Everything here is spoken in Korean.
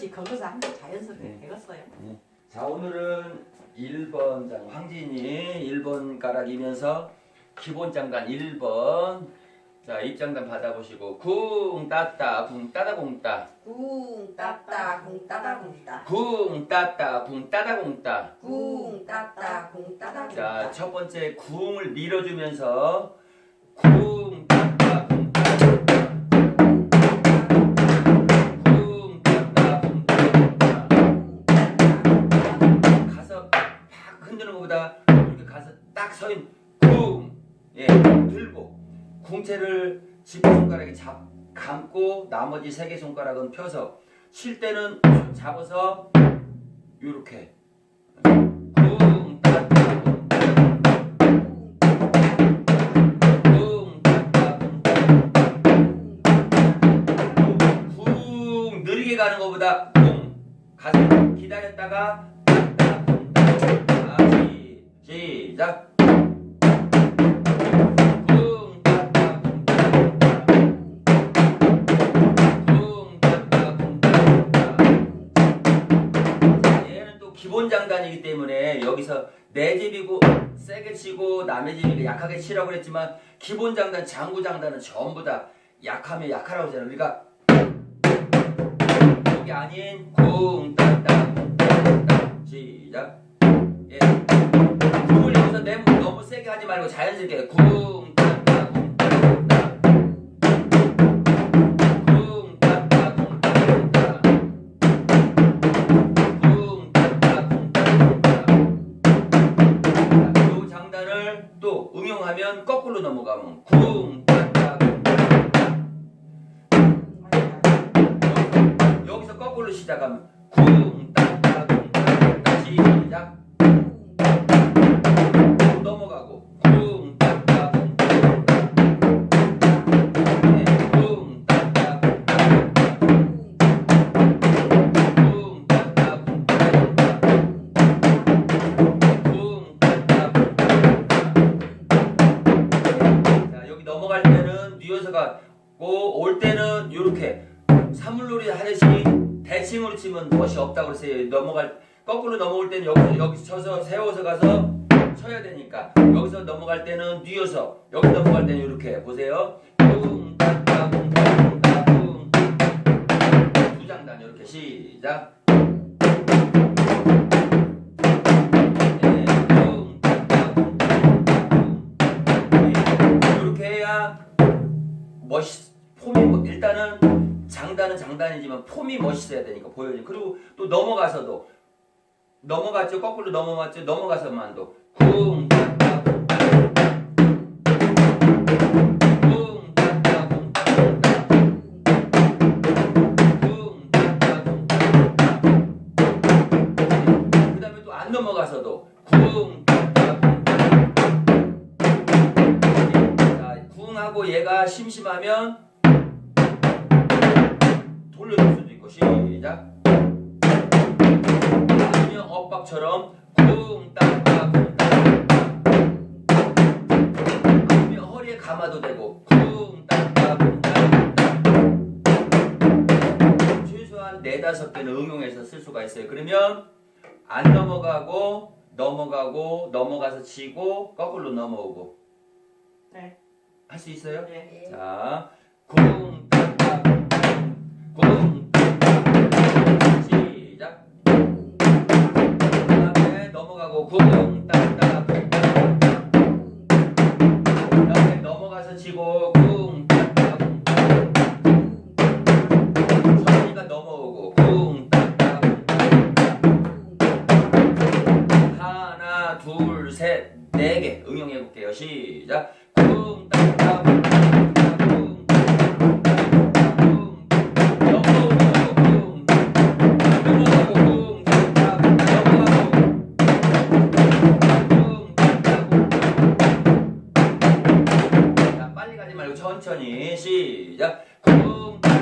그것이 거기서 한번 자연스럽게 네. 되겠어요. 자 오늘은 1번 장 황진이 1번 가락이면서 기본 장단 1번 자 입장단 받아보시고 쿵 따따 쿵 따다 쿵따 쿵 따따 쿵 따다 쿵 따. 쿵 따따 쿵 따다 쿵따 쿵 따따 쿵 따다 쿵자 따. 첫 번째 쿵을 밀어주면서 쿵 궁채를 지퍼 손가락에 잡, 감고 나머지 세 개 손가락은 펴서 쉴 때는 잡아서 쿵! 느리게 가는 것보다 쿵! 가서 기다렸다가 시작 내 집이고 세게 치고 남의 집이고 약하게 치라고 그랬지만 기본 장단, 장구 장단은 전부 다 약하면 약하라고 하잖아요. 그러니까 이게 아닌 쿵 따따 시작 예. 쿵을 여기서 내 너무 세게 하지 말고 자연스럽게 쿵 거꾸로 넘어가면 쿵 따따 쿵 여기서 거꾸로 시작하면 쿵 따따 쿵 따따 시작 대칭으로 치면 멋이 없다고 그랬어요. 넘어갈 거꾸로 넘어올 때는 여기서 여기서 쳐서 세워서 가서 쳐야 되니까 여기서 넘어갈 때는 뉘어서 여기 넘어갈 때는 이렇게 보세요. 쿵두 장단 이렇게 시작. 장단이지만 폼이 멋있어야 되니까 보여지. 그리고 또 넘어가서도 넘어갔죠. 거꾸로 넘어갔죠. 넘어가서만도 쿵 따따 쿵 따따 쿵 따따 쿵 따따 쿵 따따 그다음에 또 안 넘어가서도 쿵 따따 쿵 쿵하고 얘가 심심하면 돌려줄 수도 있고 시작 아니면 엇박처럼 쿵 따따 쿵 따따 아니면 허리에 감아도 되고 쿵 따따 쿵 따따 최소한 네다섯 개는 응용해서 쓸 수가 있어요 그러면 안 넘어가고 넘어가고 넘어가서 치고 거꾸로 넘어오고 네. 할 수 있어요? 네. 자, 쿵 따따 쿵 따따 시작. 그 다음에 넘어가고 쿵 따따 쿵 따따. 그다음에 넘어가서 치고 쿵 따따. 서니까 넘어오고 쿵 따따. 하나, 둘, 셋, 네 개 응용해 볼게요. 시작. 쿵 따따 천천히 시작. 쿵.